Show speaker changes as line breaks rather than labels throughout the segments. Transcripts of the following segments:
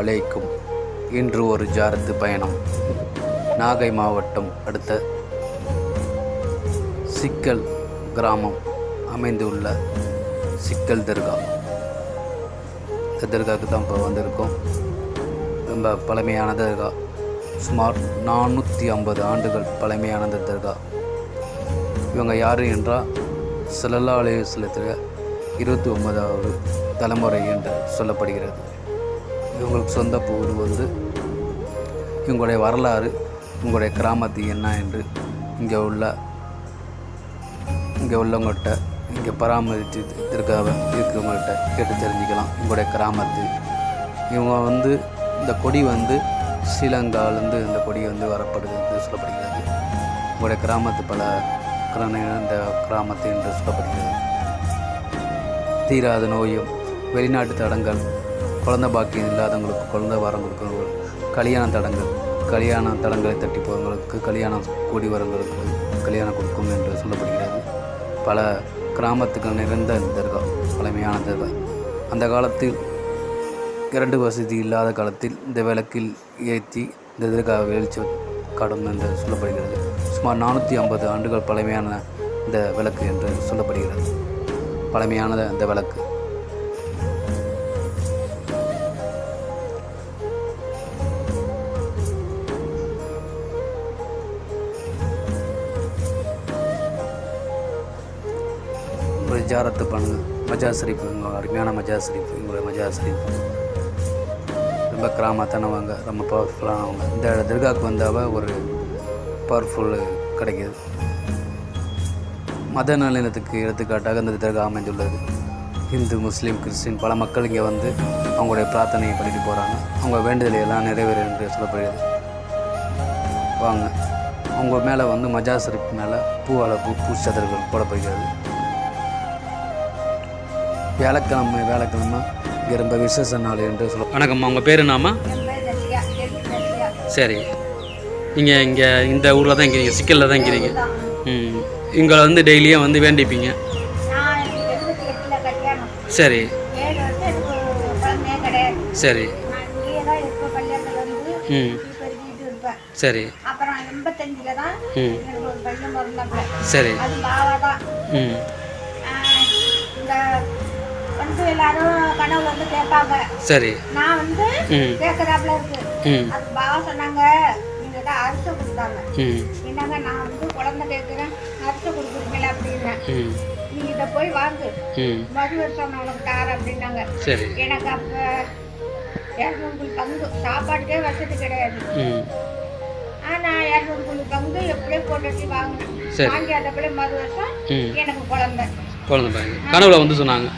அலைக்கும். இன்று ஒரு ஜாரத்து பயணம். நாகை மாவட்டம் அடுத்த சிக்கல் கிராமம் அமைந்துள்ள சிக்கல் தர்கா. இந்த தர்காவுக்கு தான் இப்போ வந்திருக்கோம். ரொம்ப பழமையான தர்கா. சுமார் நானூற்றி ஐம்பது ஆண்டுகள் பழமையான இந்த தர்கா. இவங்க யார் என்றால் சல்லல்லா அலையுஸ்லத்தில் இருபத்தி ஒன்பதாவது தலைமுறை என்று சொல்லப்படுகிறது. இவங்களுக்கு சொந்த ஊர் வந்து இவங்களுடைய வரலாறு உங்களுடைய கிராமத்து என்ன என்று இங்கே உள்ள இங்கே உள்ளவங்கள்ட்ட இங்கே பராமரித்து இருக்காவ இருக்கிறவங்கள்ட்ட கேட்டு தெரிஞ்சுக்கலாம். உங்களுடைய கிராமத்து. இவங்க வந்து இந்த கொடி வந்து ஸ்ரீலங்காலேருந்து இந்த கொடி வந்து வரப்படுது என்று சொல்லப்படுகிறது. உங்களுடைய கிராமத்து பல இந்த கிராமத்து என்று சொல்லப்படுகிறது. தீராத நோயும் வெளிநாட்டு தடங்கள் குழந்தை பாக்கியம் இல்லாதவங்களுக்கு குழந்தை வரம் கொடுக்கிறவங்க கல்யாண தடங்கள் கல்யாண தடங்களை தட்டி போகிறவங்களுக்கு கல்யாணம் கூடி வரவங்களுக்கு கல்யாணம் கொடுக்கும் என்று சொல்லப்படுகிறது. பல கிராமத்துக்கு நிறைந்த இந்த தர்கா பழமையான தர்கா. அந்த காலத்தில் இரண்டு வசதி இல்லாத காலத்தில் இந்த விளக்கில் ஏற்றி இந்த தர்கா வெளிச்ச காடும் என்று சொல்லப்படுகிறது. சுமார் நானூற்றி ஐம்பது ஆண்டுகள் பழமையான இந்த விளக்கு என்று சொல்லப்படுகிறது. பழமையான இந்த விளக்கு. ஒரு ஜாரத்து பண்ணுங்க மஜா ஷரீஃப் இவங்க அருமையான மஜா ஷரீஃப் இவங்களுடைய மஜா ஷரீஃப் ரொம்ப கிராமத்தானவங்க ரொம்ப பவர்ஃபுல்லானவங்க இந்த தர்காவுக்கு வந்தாவே ஒரு பவர்ஃபுல் கிடைக்கிது. மத நல்லிணத்துக்கு எடுத்துக்காட்டாக இந்த தர்கா அமைந்துள்ளது. இந்து முஸ்லீம் கிறிஸ்டின் பல மக்கள் இங்கே வந்து அவங்களுடைய பிரார்த்தனையை பண்ணிட்டு போகிறாங்க அவங்க வேண்டுதலை எல்லாம் நிறைவேறும் என்று சொல்லப்படுகிறது. வாங்க. அவங்க மேலே வந்து மஜா ஷரீஃப் மேலே பூவால பூ பூச்சதர்கள் போடப்படுகிறது. வியாழக்கிழமை வியாழக்கிழமை இங்கே ரொம்ப விசேஷ நாள் என்று சொல்ல வணக்கம்மா உங்கள் பேர் நாம சரி. நீங்கள் இங்கே இந்த ஊரில் தான் இருக்கிறீங்க சிக்கலில் தான் இருக்கிறீங்க ம். இங்கே வந்து டெய்லியும் வந்து வேண்டிப்பீங்க. சரி. சரி. ம்.
பெருகிட்டு இருப்பேன்
சரி.
எண்பத்தஞ்சுல வந்து எல்லாரும் கனவுல வந்து கேட்பாங்க.
சரி.
நான் வந்து
ம்.
கேட்கறாப்புல இருக்கு. அது பாவா சொன்னாங்க. நீங்க தான் அரிசி கொடுத்தாங்க. என்னங்க நான் வந்து குழந்தை கேட்குறேன் அரிசி கொடுக்குறீங்களா அப்படின்னேன் நீ இதை போய் வாங்கு. மறு வருஷம் உனக்கு தாரேன் அப்படின்னாங்க.
சரி.
எனக்கு அப்போ இரநூறு பங்கு. சாப்பாட்டுக்கே வசதி கிடையாது.
ம்.
ஆனால் இரநூறு பங்கு எப்படியோ போட்டு வாங்கினேன். வாங்கி அதை மறு வருஷம் எனக்கு குழந்தை.
குழந்தை கனவுல வந்து சொன்னாங்க.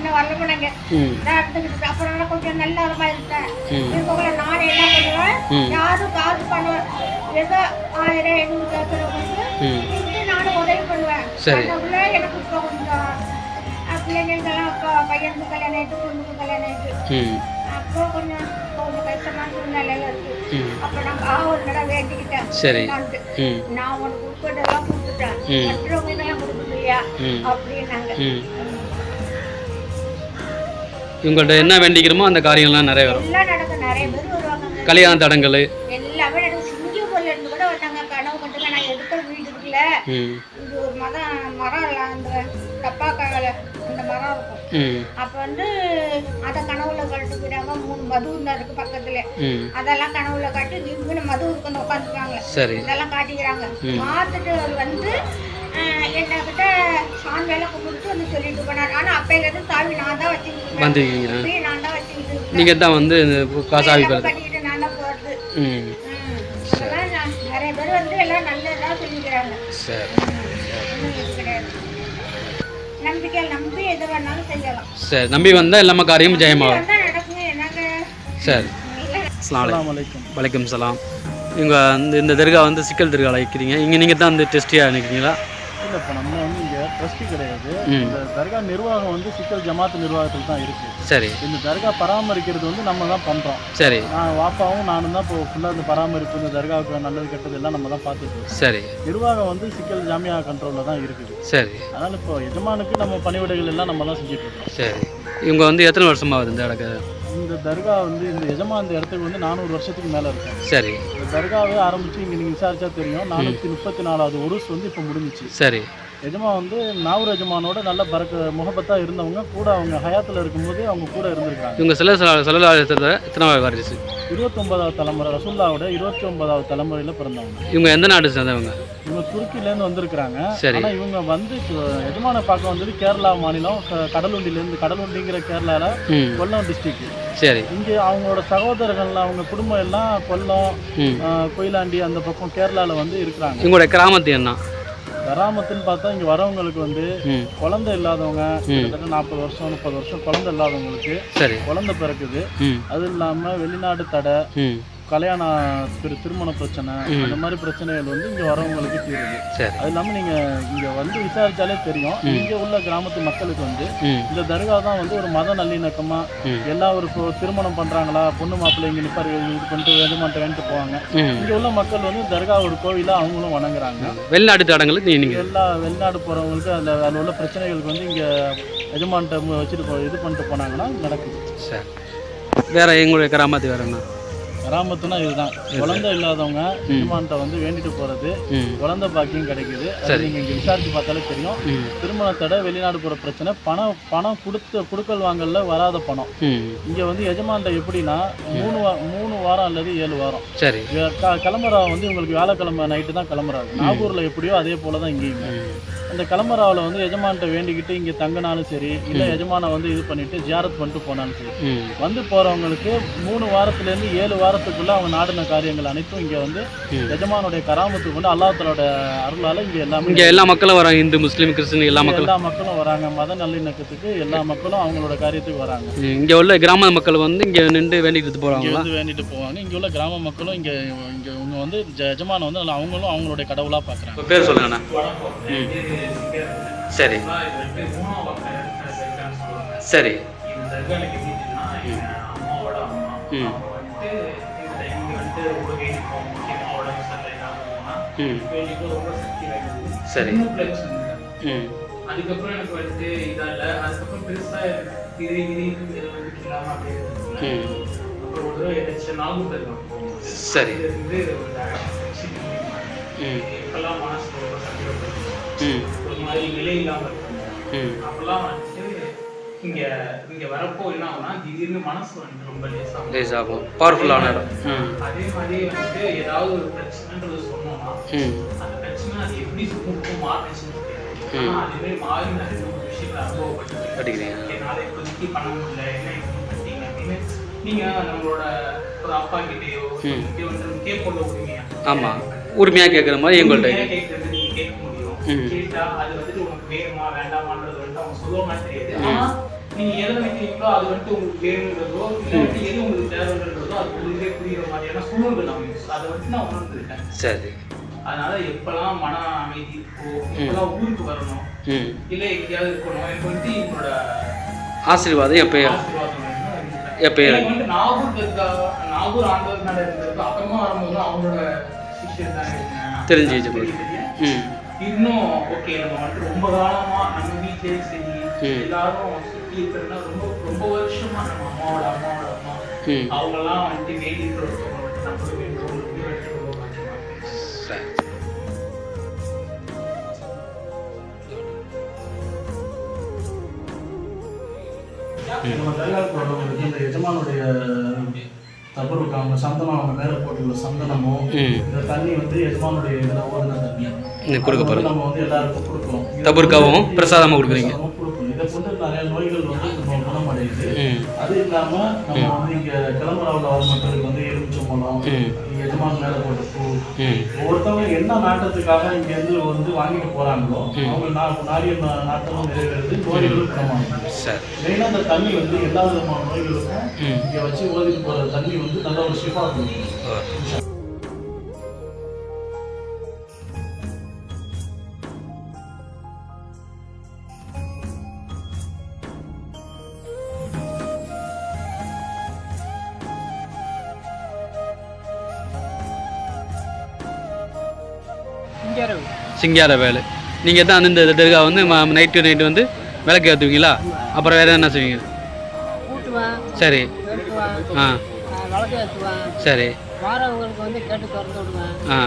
இன்னும் வரல போனாங்க
ம்.
நான் எடுத்துக்கிட்டு அப்புறம் கொஞ்சம் நல்ல விதமா இருந்தேன்
ம்.
இருக்கக்குள்ள நானே என்ன பண்ணுவேன். யாரும் காசு பண்ணுவேன் ஏதோ ஆயிரம் ஐநூறு கேட்குறவங்களுக்கு நானும் உதவி பண்ணுவேன். அதுக்குள்ள எனக்கு இப்போ கொஞ்சம் பிள்ளைங்களுக்கெல்லாம் பையனுக்கு கல்யாணம் ஆயிட்டு பொண்ணுக்கு கல்யாணம் ஆயிட்டு. அப்போ கொஞ்சம் கொஞ்சம் கஷ்டமான சூழ்நிலையில இருக்கு. அப்ப நான் பாவம் தடவை வேண்டிக்கிட்டேன்.
சரி.
நான் உனக்கு உட்பட்டெல்லாம் கொடுத்துட்டேன். மற்றவங்க இதெல்லாம் கொடுக்க இல்லையா?
ம்.
அப்படின்னாங்க.
இவங்கள்ட்ட என்ன வேண்டிக்கிறோமோ அந்த காரியங்கள்லாம் நிறைவேறும்
எல்லாம் நடக்கும் நிறைய பேர் வருவாங்க.
கல்யாண தடங்கள்
எல்லாமே நடக்கும். சிங்கப்பூர்ல இருந்து கூட வந்தாங்க. கனவு கட்டுங்க நான் எடுக்கிற வீடு இருக்குல்ல
ம்.
இது ஒரு மரம் மரம் இல்லை அந்த டப்பாக்கால அந்த மரம் இருக்கும். அப்ப வந்து அதை கனவுல கட்டு போயிடாம மூணு மது தான் இருக்கு பக்கத்துல. அதெல்லாம் கனவுல காட்டி இவங்க மது இருக்கு உட்காந்துருக்காங்க
சரி.
இதெல்லாம் காட்டிக்கிறாங்க. பார்த்துட்டு வந்து என்கிட்ட சாமியெல்லாம் கும்பிட்டு வந்து சொல்லிட்டு போனார். ஆனா அப்பையில இருந்து சாமி நான் தான் வச்சுக்கிட்டு
வந்துருக்கீங்க
இருக்கேன் நான் தான் வச்சுக்கிட்டு இருக்கேன்.
நீங்கள் தான் வந்து இந்த பெறுது
கட்டிக்கிட்டு நான் தான் போறது.
ம்.
ம். அதெல்லாம் நான் நிறைய பேர் வந்து எல்லாம் நல்லதா சொல்லிக்கிறாங்க.
சரி.
நம்பி எது வேணாலும் செய்யலாம்.
சரி நம்பி வந்தால் எல்லாமே காரியமும் ஜெயமாகும். சரி. அஸ்லாம் வலைக்கம் சலாம். இவங்க வந்து இந்த தர்கா வந்து சிக்கல் தர்காவில் வைக்கிறீங்க இங்கே நீங்கள் தான் வந்து டெஸ்டியாக நிற்கிறீங்களா
இல்லை இப்போ நம்ம வந்து இங்கே ட்ரஸ்டி கிடையாது. இந்த தர்கா நிர்வாகம் வந்து சிக்கல் ஜமாத்து நிர்வாகத்தில் தான் இருக்குது
சரி.
இந்த தர்கா பராமரிக்கிறது வந்து நம்ம தான் பண்ணுறோம்
சரி.
நான் வாப்பாவும் நானும் தான் இப்போ ஃபுல்லாக இந்த பராமரிப்பு இந்த தர்காவுக்கு நல்லது கெட்டது எல்லாம் நம்ம தான் பார்த்துட்டு
சரி.
நிர்வாகம் வந்து சிக்கல் ஜாமியா கண்ட்ரோலில் தான் இருக்குது.
சரி.
அதனால் இப்போ எஜமானுக்கு நம்ம பணிவிடைகள் எல்லாம் நம்ம தான் செஞ்சுட்டு இருக்கோம்.
சரி. இவங்க வந்து எத்தனை வருஷமா வருது இந்த இடக்கு
இந்த தர்கா வந்து இந்த எஜமா இந்த இடத்துக்கு வந்து நானூறு வருஷத்துக்கு மேலே இருக்கும்
சரி.
இந்த தர்காவே ஆரம்பிச்சு இங்கே நீங்கள் விசாரிச்சா தெரியும். நானூற்றி முப்பத்தி நாலாவது உருஸ் வந்து இப்போ முடிஞ்சிச்சு.
சரி.
எஜமா வந்து நாவூர் எஜமானோட நல்ல பறக்க முகபத்தாக இருந்தவங்க கூட அவங்க ஹயாத்தில் இருக்கும்போது அவங்க கூட இருந்திருக்காங்க.
இவங்க சில செலவில் எத்தனை வாரிசு
இருபத்தொன்பதாவது தலைமுறை ரசுல்லாவோட இருபத்தி ஒன்பதாவது தலைமுறையில் பிறந்தவங்க.
இவங்க எந்த நாடு சேர்ந்தவங்க?
இவங்க துருக்கிலேருந்து வந்திருக்கிறாங்க. ஆனால் இவங்க வந்து எஜமான பார்க்க வந்தது கேரளா மாநிலம் கடலுண்டிலேருந்து கடலுண்டிங்கிற கேரளாவில் கொல்லம் டிஸ்ட்ரிக்ட்
சரி.
இங்கே அவங்களோட சகோதரர்கள் அவங்க குடும்பம் எல்லாம் கொல்லம் கொயிலாண்டி அந்த பக்கம் கேரளாவில் வந்து இருக்கிறாங்க.
இவங்களுடைய கிராமத்து என்ன?
கிராமத்துன்னு பார்த்தா இங்கே வரவங்களுக்கு வந்து குழந்தை இல்லாதவங்க கிட்டத்தட்ட நாற்பது வருஷம் முப்பது வருஷம் குழந்தை இல்லாதவங்களுக்கு குழந்தை பிறக்குது. அது இல்லாமல் வெளிநாடு தடை. கல்யாண திரு திருமண பிரச்சனை அந்த மாதிரி பிரச்சனைகள் வந்து இங்கே வரவங்களுக்கு தீருது.
சரி.
அது இல்லாமல் நீங்கள் இங்கே வந்து விசாரிச்சாலே தெரியும். இங்கே உள்ள கிராமத்து மக்களுக்கு வந்து இந்த தர்கா தான் வந்து ஒரு மத நல்லிணக்கமாக. எல்லா ஒரு திருமணம் பண்ணுறாங்களா பொண்ணு மாப்பிள்ளை இங்கே நிப்பாரு இது பண்ணிட்டு எஜமான்ட்ட வேண்டிட்டு போவாங்க. இங்கே உள்ள மக்கள் வந்து தர்கா ஒரு கோவிலாக அவங்களும் வணங்குறாங்க.
வெளிநாட்டு தடங்களுக்கு நீங்கள்
எல்லா வெளிநாடு போகிறவங்களுக்கு அதில் அதில் உள்ள பிரச்சனைகளுக்கு வந்து இங்கே எஜமான்ட்ட வச்சுட்டு இது பண்ணிட்டு போனாங்கன்னா நடக்குது.
சரி. வேற எங்களுடைய கிராமத்து வேற என்ன?
கிராமத்துனா இதுதான். குழந்தை இல்லாதவங்க எஜமான்ட்ட வந்து வேண்டிட்டு போகிறது
ம்.
குழந்தை பாக்கியம் கிடைக்குது. அது நீங்கள் இங்கே விசாரிச்சு பார்த்தாலே தெரியும். திருமணத்தடை வெளிநாடு போகிற பிரச்சனை பணம் பணம் கொடுத்த கொடுக்கல் வாங்கல்ல வராத பணம். இங்கே வந்து எஜமான்ட்ட எப்படின்னா மூணு மூணு வாரம் அல்லது ஏழு வாரம்.
சரி.
கிளம்புறா வந்து உங்களுக்கு வியாழக்கிழமை நைட்டு தான் கிளம்புறாங்க. நாகூரில் எப்படியோ அதே போல தான் இங்கேயுமே அந்த கிளம்புறாவில் வந்து எஜமான்ட்ட வேண்டிக்கிட்டு இங்கே தங்கினாலும் சரி இல்லை எஜமானை வந்து இது பண்ணிட்டு ஜியாரத் பண்ணிட்டு போனாலும் சரி வந்து போகிறவங்களுக்கு மூணு வாரத்துலேருந்து ஏழு வாரத்துக்குள்ள அவங்க நாடின காரியங்கள் அனைத்தும் இங்கே வந்து. எஜமானுடைய கராமத்துக்கு வந்து அல்லாஹ்தலோட அருளால் இங்கே எல்லாமே
இங்கே எல்லா மக்களும் வராங்க இந்து முஸ்லீம் கிறிஸ்டின் எல்லா மக்களும்.
எல்லா மக்களும் வராங்க மத நல்லிணக்கத்துக்கு எல்லா மக்களும் அவங்களோட காரியத்துக்கு வராங்க.
இங்கே உள்ள கிராம மக்கள் வந்து இங்கே நின்று வேண்டிக்கிட்டு
இங்கே
போகிறாங்களா
வந்து வேண்டிட்டு போவாங்க. இங்கே உள்ள கிராம மக்களும் இங்கே இங்கே இவங்க வந்து எஜமானை வந்து அவங்களும் அவங்களுடைய கடவுளாக பார்க்குறாங்க
பேர் சொல்லுங்கண்ணா. சரி சரி ம் ம் சரி ம்
அதுக்கப்புறம் எனக்கு வந்து இதா இல்ல அதுக்கப்புறம் பெருசா இது இது இது வந்துட்டு அப்படியே அப்புறம் ஒரு தடவை எதாச்சும் நாகூர் இருக்கோம்
சரி
இது வந்து இப்பெல்லாம் மனசு
சந்தோஷம்
ஒரு மாதிரி நிலை இல்லாம இருக்கும் அப்பெல்லாம் வந்துட்டு இங்க இங்க வரப்போ என்ன ஆகும்னா திடீர்னு மனசு வந்து ரொம்ப லேசாகும்
லேஸ் ஆகும். பவர்ஃபுல்லான இடம். ம்.
அதே மாதிரி வந்துட்டு ஏதாவது ஒரு பிரச்சனைன்றது சொன்னோம்னா
ம்.
அந்த பிரச்சனை அது எப்படி சுமூகம் மாறுச்சுன்னு தெரியாது ஆனா அதுவே மாறி நிறைய விஷயத்தை அனுபவப்பட்டு என்னால இப்போதைக்கு பண்ண முடியல என்ன பண்ணிட்டீங்க அப்படின்னு நீங்க நம்மளோட ஒரு அப்பா கிட்டயோ வந்து கேட்போம்ல உரிமையா?
ஆமாம் உரிமையாக கேட்குற மாதிரி எங்கள்கிட்ட
கேட்டா அது வந்துட்டு உனக்கு வேணுமா வேண்டாமான்றது வந்துட்டு அவங்க சொல்லுவாங்கன்னு தெரியாது. ஆனா நீங்க எதை நினைக்கிறீங்களோ அது வந்துட்டு உங்களுக்கு வேணுங்கிறதோ இல்லாட்டி எது உங்களுக்கு தேவைன்றதோ அது உங்களுக்கே புரியுற மாதிரியான சூழல்கள் அமையும் அதை வந்துட்டு நான் உணர்ந்திருக்கேன்.
சரி.
அதனால எப்பெல்லாம் மன அமைதி இருக்கோ எப்பெல்லாம் ஊருக்கு வரணும் இல்ல எங்கேயாவது இருக்கணும் எனக்கு வந்துட்டு என்னோட
ஆசீர்வாதம் எப்பயும். எப்பயும்
நாகூர் இருக்கா நாகூர் ஆண்டவர் மேல இருந்ததுக்கு அப்புறமா வரும்போது அவங்களோட சிஷ்யர் தான்.
தெரிஞ்சு வச்சு
தெரிய தெரிய.
ம்
இன்னும் ஓகே நம்ம வந்துட்டு ரொம்ப காலமா நம்ம வீட்லயே சரி. எல்லாரும் சுத்தி இருக்கிறதுனா ரொம்ப ரொம்ப வருஷமா நம்ம அம்மாவோட அம்மாவோட அம்மா அவங்க எல்லாம் வந்துட்டு வேண்டி இருக்கிறவங்க வந்துட்டு நம்மளும் வேண்டுறோம் வந்துட்டு ரொம்ப பாக்கியமா இருக்கு.
சரி
நம்ம தர்காவுக்கு வரவங்களுக்கு இந்த எஜமானுடைய தபருக்கு அவங்க சந்தனம் அவங்க மேலே போட்டுள்ள சந்தனமும்
ம்.
இந்த தண்ணி வந்து எஜமானுடைய இதில் ஓடின தண்ணி
கொடுக்க போகிறோம்
நம்ம வந்து எல்லாருக்கும் கொடுக்கணும். இது
தபுர்காவும்
வந்து
பிரசாதமா கொடுக்குறீங்க.
கொடுக்கணும். இதை கொண்டு நிறைய நோய்கள் வந்து நம்ம குணமடையுது. அது இல்லாம நம்ம வந்து இங்க கிளம்புறவுல வர மக்களுக்கு வந்து எலுமிச்சம்பழம் எஜமான் மேல போட்ட பூ ஒவ்வொருத்தவங்க என்ன நாட்டத்துக்காக இங்க இருந்து வந்து வாங்கிட்டு போறாங்களோ அவங்க நா- நாடிய நா- நாட்டமும் நிறைவேறது நோய்களும் குணமாகும்
சரி.
மெயினா அந்த தண்ணி வந்து எல்லா விதமான நோய்களுக்கும் இங்க வச்சு ஓதிட்டு போற தண்ணி வந்து நல்ல ஒரு ஷிஃபா கொடுக்கும்.
சிங்கார வேலை நீங்கள் தான் வந்து இந்த தர்கா வந்து நைட்டு நைட்டு வந்து விளக்கு ஏற்றுவீங்களா அப்புறம் வேறு என்ன செய்வீங்க? சரி. ஆ. சரி. ஆ.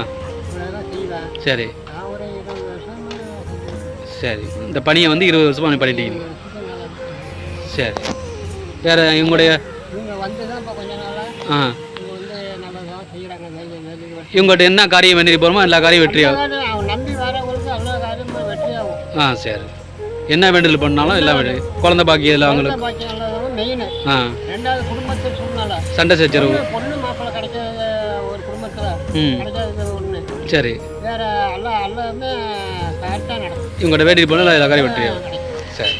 சரி. சரி. இந்த பணியை வந்து இருபது வருஷமாக நீ பண்ணிட்டீங்க. சரி. வேறு இவங்களுடைய ஆ.
இவங்க வந்து நல்லதாக செய்கிறாங்க நெல் நெல் வெட்டி
இவங்ககிட்ட என்ன காரியம் வேண்டி போகிறோமோ எல்லா காரியம் வெற்றியாகும். ஆ சரி. என்ன வேண்டுதல் பண்ணாலும் எல்லாம் வேண்டு குழந்தை இல்லை
குழந்தை
அவங்களுக்கு?
மெயின்
ஆ.
ரெண்டாவது குடும்பத்து சூழ்நிலை.
சண்டை சச்சரவு.
பொண்ணு- பொண்ணு மாப்பிள்ளை கிடைக்காத ஒரு குடும்பத்தில்
ம்.
கிடைக்காதது ஒன்று
சரி.
வேற எல்லாம் எல்லாமே கரெக்டாக நடக்கும்.
இவங்கள்ட்ட வேண்டிட்டு போனால் எல்லா காரியம்
கிடைக்கும்.
சரி.